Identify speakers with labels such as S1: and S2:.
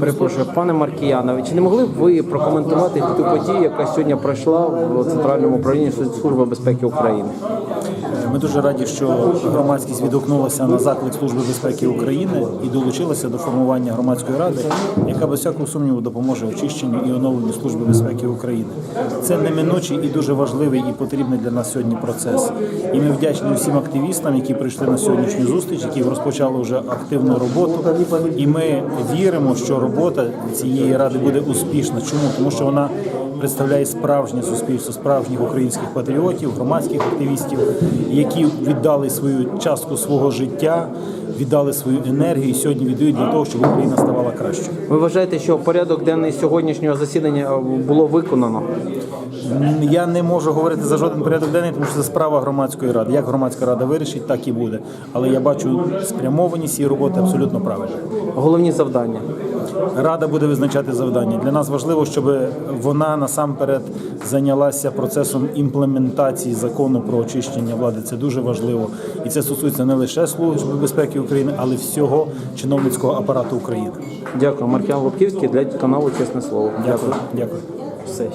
S1: Перепрошую, пане Маркіянове, чи не могли б ви прокоментувати ту подію, яка сьогодні пройшла в центральному управлінні Служби безпеки України?
S2: Ми дуже раді, що громадськість відгукнулася на заклик Служби безпеки України і долучилася до формування громадської ради, яка без всякого сумніву допоможе очищенню і оновленню Служби безпеки України. Це неминучий і дуже важливий і потрібний для нас сьогодні процес. І ми вдячні всім активістам, які прийшли на сьогоднішню зустріч, які розпочали вже активну роботу. І ми віримо, що робота цієї ради буде успішна. Чому? Тому що вона представляє справжнє суспільство, справжніх українських патріотів, громадських активістів, які віддали свою частку свого життя, віддали свою енергію і сьогодні віддають для того, щоб Україна ставала кращою.
S1: Ви вважаєте, що порядок денний сьогоднішнього засідання е, було виконано?
S2: Я не можу говорити за жоден порядок денний, тому що це справа громадської ради. Як громадська рада вирішить, так і буде. Але я бачу спрямованість цієї роботи абсолютно правильно.
S1: Головні завдання.
S2: Рада буде визначати завдання. Для нас важливо, щоб вона насамперед зайнялася процесом імплементації закону про очищення влади. Це дуже важливо, і це стосується не лише Служби безпеки України, але й всього чиновницького апарату України.
S1: Дякую, Маркіян Лобківський для каналу Чесне Слово.
S2: Дякую. Дякую.
S1: Все.